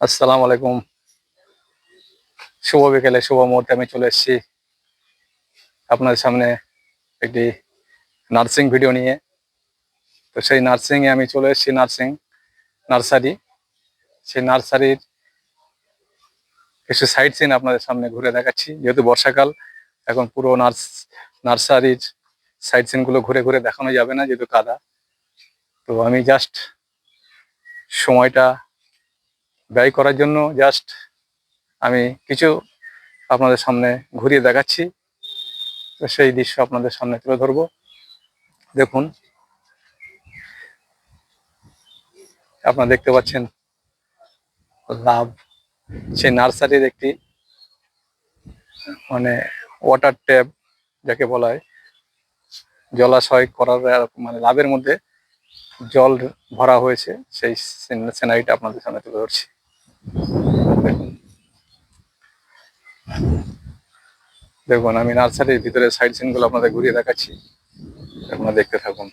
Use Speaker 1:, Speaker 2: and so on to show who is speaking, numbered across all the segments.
Speaker 1: আসসালামু আলাইকুম। শুভ বিকেলে, শুভ মুহূর্তে আমি চলে এসেছি আপনাদের সামনে একটি নার্সিং ভিডিও নিয়ে। তো সেই নার্সিংয়ে আমি চলে এসেছি নার্সিং নার্সারি সেই নার্সারির কিছু সাইড সিন আপনাদের সামনে ঘুরে দেখাচ্ছি। যেহেতু বর্ষাকাল, এখন পুরো নার্স নার্সারির সাইড সিনগুলো ঘুরে ঘুরে দেখানো যাবে না, যেহেতু কাদা। তো আমি জাস্ট সময়টা ব্যয় করার জন্য জাস্ট আমি কিছু আপনাদের সামনে ঘুরিয়ে দেখাচ্ছি। তো সেই দৃশ্য আপনাদের সামনে তুলে ধরবো। দেখুন, আপনারা দেখতে পাচ্ছেন লাভ। সেই নার্সারির একটি মানে ওয়াটার ট্যাপ যাকে বলা হয়, জলাশয় করার মানে লাভের মধ্যে জল ভরা হয়েছে। সেই সিনারিটা আপনাদের সামনে তুলে ধরছি। দেখুন, আমি নার্সারির ভিতরে সাইড সিনগুলো আপনাদের ঘুরিয়ে দেখাচ্ছি। আপনারা দেখতে থাকুন।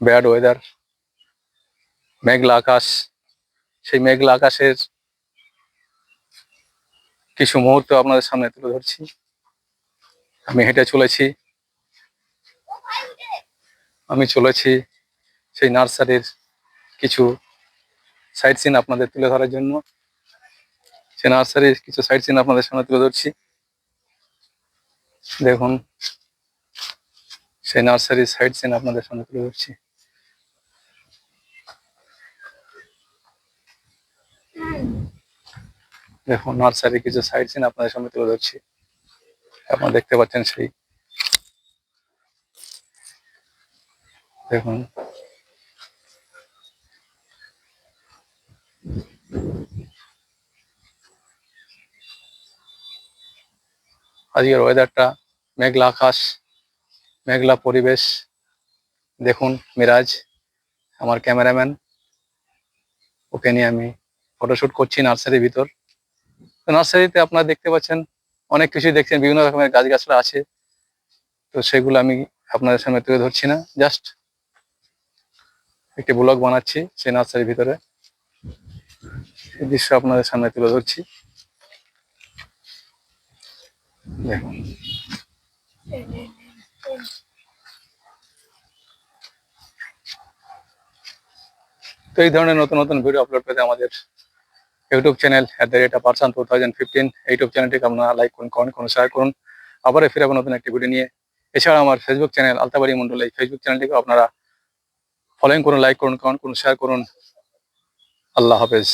Speaker 1: ব্যাড ওয়েদার মেঘলা আকাশ, সেই মেঘলা আকাশের কিছু মুহূর্ত আপনাদের সামনে তুলে ধরছি। আমি হেঁটে চলেছি। আমি চলেছি সেই নার্সারির কিছু সাইড সিন আপনাদের তুলে ধরার জন্য। সেই নার্সারির কিছু সাইড সিন আপনাদের সামনে তুলে ধরছি। দেখুন, সেই নার্সারির সাইড সিন আপনাদের সামনে তুলে ধরছি। দেখুন নার্সারি কিছু সাইড সিন আপনাদের সামনে তুলে ধরছি। আপনারা দেখতে পাচ্ছেন সেই। দেখুন। আজকের ওয়েদারটা মেঘলা আকাশ, মেঘলা পরিবেশ। দেখুন, মিরাজ, আমার ক্যামেরাম্যান ওকে নিয়ে আমি ফটোশুট করছি নার্সারির ভিতর। তো নার্সারিতে আপনারা দেখতে পাচ্ছেন, অনেক কিছুই দেখছেন, বিভিন্ন রকমের গাছগাছরা আছে। তো সেগুলো আমি আপনাদের সামনে তুলে ধরছি না জাস্ট একটি ব্লগ বানাচ্ছি সেই নার্সারির ভিতরে। সেই দৃশ্য আপনাদের সামনে তুলে ধরছি। দেখুন। তো এই ধরনের নতুন নতুন ভিডিও আপলোড পেতে আমাদের YouTube channel at the rate person two thousand fifteen YouTube চ্যানেলটিকে আপনারা লাইক করুন কমেন্ট করুন শেয়ার করুন। আবার ফিরে নতুন একটি ভিডিও নিয়ে। এছাড়া আমার ফেসবুক চ্যানেল আলতাবাড়ি মন্ডল এই ফেসবুক চ্যানেলটিকে আপনারা ফলোয়িং করুন লাইক করুন কমেন্ট করুন শেয়ার করুন। আল্লাহ হাফেজ।